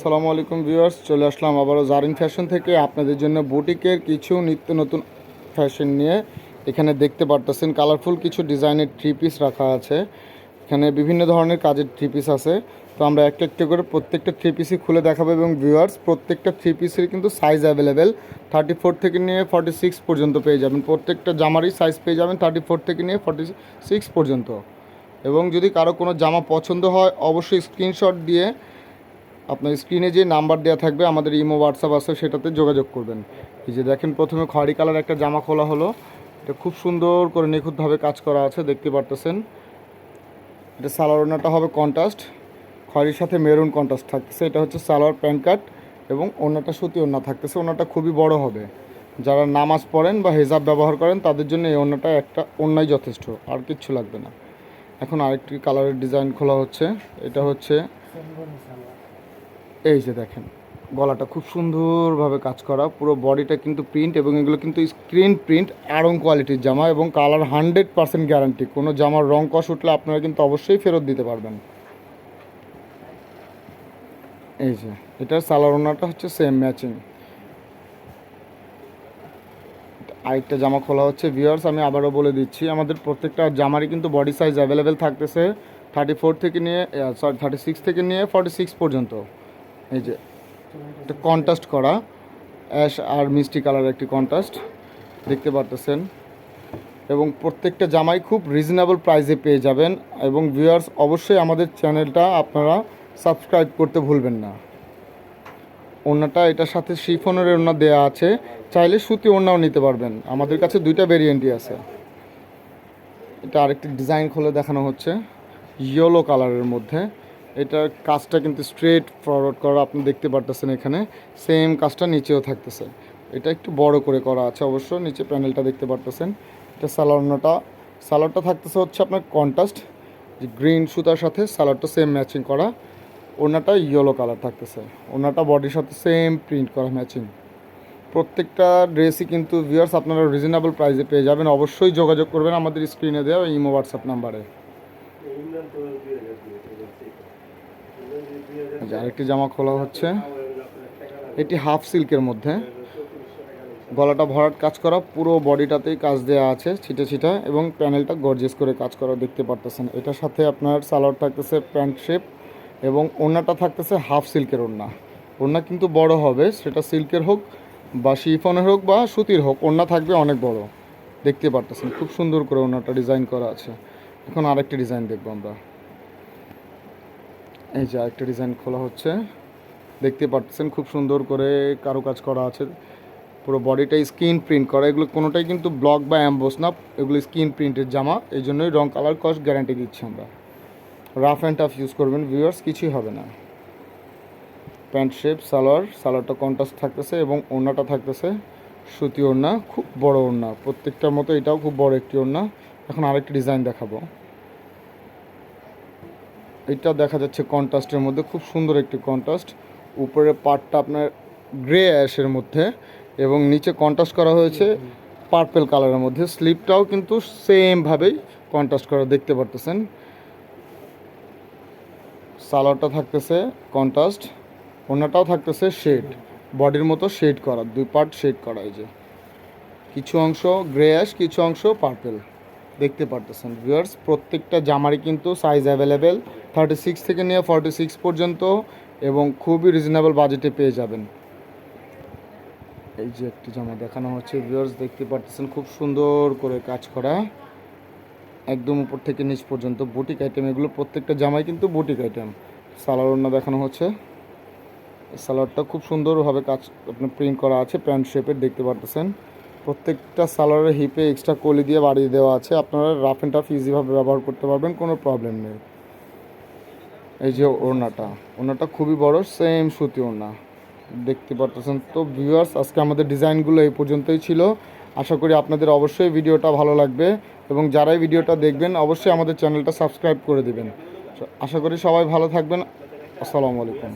আসসালামু আলাইকুম ভিউয়ার্স, চলে আসলাম আবারও জারিন ফ্যাশন থেকে। আপনাদের জন্য বুটিকের কিছু নিত্য নতুন ফ্যাশন নিয়ে। এখানে দেখতে পারতেছেন কালারফুল কিছু ডিজাইনের থ্রি পিস রাখা আছে। এখানে বিভিন্ন ধরনের কাজের থ্রি পিস আছে। তো আমরা একটা একটা করে প্রত্যেকটা থ্রি পিসই খুলে দেখাবো এবং ভিউয়ার্স প্রত্যেকটা থ্রি পিসের কিন্তু সাইজ অ্যাভেলেবেল থার্টি ফোর থেকে নিয়ে ফর্টি সিক্স পর্যন্ত পেয়ে যাবেন। প্রত্যেকটা জামারই সাইজ পেয়ে যাবেন থার্টি ফোর থেকে নিয়ে ফর্টি সিক্স পর্যন্ত। এবং যদি কারও কোনো জামা পছন্দ হয়, অবশ্যই স্ক্রিনশট দিয়ে আপনার স্ক্রিনে যে নাম্বার দেওয়া থাকবে, আমাদের ইমো হোয়াটসঅ্যাপ আছে, সেটাতে যোগাযোগ করবেন। এই যে দেখেন, প্রথমে খয়েরি কালার একটা জামা খোলা হলো। এটা খুব সুন্দর করে নিখুঁতভাবে কাজ করা আছে, দেখতে পারতেছেন। এটা সালোয়ার ওনাটা হবে কন্ট্রাস্ট খয়েরির সাথে মেরুন কন্ট্রাস্ট থাকতেছে। এটা হচ্ছে সালোয়ার প্যান্ট কাট এবং ওনাটা সুতি ওনা থাকতেছে। ওনাটা খুবই বড় হবে। যারা নামাজ পড়েন বা হেজাব ব্যবহার করেন, তাদের জন্য এই ওনাটা একটা ওনাই যথেষ্ট, আর কিচ্ছু লাগবে না। এখন আরেকটি কালারের ডিজাইন খোলা হচ্ছে। এটা হচ্ছে এই যে দেখেন, গলাটা খুব সুন্দরভাবে কাজ করা, পুরো বডিটা কিন্তু প্রিন্ট এবং এগুলো কিন্তু স্ক্রিন প্রিন্ট আরং কোয়ালিটির জামা এবং কালার হান্ড্রেড পার্সেন্ট গ্যারান্টি কোনো জামার রং কষ উঠলে আপনারা কিন্তু অবশ্যই ফেরত দিতে পারবেন। এই যে, এটার সালোয়ার ওনাটা হচ্ছে সেম ম্যাচিং আরেকটা জামা খোলা হচ্ছে ভিউয়ার্স আমি আবারও বলে দিচ্ছি, আমাদের প্রত্যেকটা জামারই কিন্তু বডি সাইজ অ্যাভেলেবেল থাকতেছে থার্টি ফোর থেকে নিয়ে সরি থার্টি সিক্স থেকে নিয়ে ফর্টি সিক্স পর্যন্ত। এই যে এটা কন্ট্রাস্ট করা অ্যাশ আর মিষ্টি কালার একটি কন্ট্রাস্ট দেখতে পারতেছেন। এবং প্রত্যেকটা জামাই খুব রিজনেবল প্রাইসে পেয়ে যাবেন। এবং ভিউয়ার্স অবশ্যই আমাদের চ্যানেলটা আপনারা সাবস্ক্রাইব করতে ভুলবেন না। ওড়নাটা, এটার সাথে শিফনের ওড়না দেওয়া আছে। চাইলে সুতি ওড়নাও নিতে পারবেন। আমাদের কাছে দুইটা ভেরিয়েন্টই আছে। এটা আরেকটি ডিজাইন খুলে দেখানো হচ্ছে। ইয়েলো কালারের মধ্যে। এটার কাজটা কিন্তু স্ট্রেট ফরওয়ার্ড করা, আপনি দেখতে পারতেছেন এখানে। সেম কাজটা নিচেও থাকতেছে। এটা একটু বড় করে করা আছে অবশ্য, নিচে প্যানেলটা দেখতে পারতেছেন। এটা সালোয়ারটা সালোয়ারটা থাকতেছে হচ্ছে আপনার কন্ট্রাস্ট যে গ্রিন সুতার সাথে সালোয়ারটা সেম ম্যাচিং করা। ওনাটা ইয়েলো কালার থাকতেছে। ওনাটা বডির সাথে সেম প্রিন্ট করা ম্যাচিং প্রত্যেকটা ড্রেসই কিন্তু ভিউয়ার্স আপনারা রিজনেবল প্রাইসে পেয়ে যাবেন। অবশ্যই যোগাযোগ করবেন আমাদের স্ক্রিনে দেওয়া ইমো হোয়াটসঅ্যাপ নাম্বারে যে আরেকটি জামা খোলা হচ্ছে। এটি হাফ সিল্কের মধ্যে। গলাটা ভরাট কাজ করা, পুরো বডিটাতেই কাজ দেওয়া আছে, ছিটে ছিটা, এবং প্যানেলটা গর্জেস করে কাজ করা দেখতে পারতেছেন। এটার সাথে আপনার সালোয়ার থাকতেছে প্যান্ট শেপ, এবং ওড়নাটা থাকতেছে হাফ সিল্কের ওড়না। ওড়না কিন্তু বড় হবে, সেটা সিল্কের হোক, বা শিফনের হোক, বা সুতির হোক, ওড়না থাকবে অনেক বড়। দেখতে পারতেছেন, খুব সুন্দর করে ওড়নাটা ডিজাইন করা আছে। এখন আরেকটি ডিজাইন দেখব আমরা। এই যে আরেকটা ডিজাইন খোলা হচ্ছে। দেখতে পাচ্ছেন খুব সুন্দর করে কারুকাজ করা আছে। পুরো বডিটাই স্কিন প্রিন্ট করা। এগুলো কোনোটাই কিন্তু ব্লক বা অ্যাম্বোস না, এগুলো স্কিন প্রিন্টের জামা। এই জন্যই রং কালার কস্ট গ্যারান্টি দিচ্ছি আমরা। রাফ অ্যান্ড টাফ ইউজ করবেন ভিউয়ার্স কিছুই হবে না। প্যান্ট শেপ সালোয়ার, সালোয়ারটা কন্ট্রাস্ট থাকতেছে এবং ওড়নাটা থাকতেছে। সুতি ওড়না, খুব বড় ওড়না। প্রত্যেকটার মতো এটাও খুব বড় একটি ওড়না। এখন আরেকটি ডিজাইন দেখাবো। এটা দেখা যাচ্ছে কন্ট্রাস্টের মধ্যে, খুব সুন্দর একটি কন্ট্রাস্ট। উপরের পার্টটা আপনার গ্রে অ্যাশের মধ্যে এবং নিচে কন্ট্রাস্ট করা হয়েছে পার্পেল কালারের মধ্যে। স্লিপটাও কিন্তু সেমভাবেই কন্ট্রাস্ট করা, দেখতে পারতেছেন। সালোয়ারটা থাকতেছে কন্ট্রাস্ট ওনাটাও থাকতেছে শেড, বডির মতো শেড করা, দুই পার্ট শেড করা এই যে। কিছু অংশ গ্রে অ্যাশ, কিছু অংশ পার্পেল, দেখতে পারতেছেন। ভিউয়ার্স, প্রত্যেকটা জামারই কিন্তু সাইজ অ্যাভেলেবেল। থার্টি সিক্স থেকে নিয়ে ফর্টি সিক্স পর্যন্ত এবং খুবই রিজনেবল বাজেটে পেয়ে যাবেন। এই যে একটি জামা দেখানো হচ্ছে ভিউয়ার্স দেখতে পারতেছেন, খুব সুন্দর করে কাজ করা। একদম উপর থেকে নিচ পর্যন্ত বুটিক আইটেম এগুলো প্রত্যেকটা জামাই কিন্তু বুটিক আইটেম সালোয়ার ওড়না দেখানো হচ্ছে। সালোয়ারটা খুব সুন্দরভাবে কাজ আপনার প্রিন্ট করা আছে, প্যান্ট শেপের দেখতে পারতেছেন। প্রত্যেকটা সালোয়ারের হিপে এক্সট্রা কলি দিয়ে বাড়িয়ে দেওয়া আছে। আপনারা রাফ অ্যান্ড টাফ ইজিভাবে ব্যবহার করতে পারবেন, কোনো প্রবলেম নেই। এই যে ওড়নাটা ওড়নাটা খুবই বড় সেম সুতি ওড়না। দেখতে পারতেছেন তো ভিউয়ার্স আজকে আমাদের ডিজাইনগুলো এই পর্যন্তই ছিল। আশা করি আপনাদের অবশ্যই ভিডিওটা ভালো লাগবে এবং যারাই ভিডিওটা দেখবেন, অবশ্যই আমাদের চ্যানেলটা সাবস্ক্রাইব করে দেবেন। আশা করি সবাই ভালো থাকবেন। আসসালামু আলাইকুম।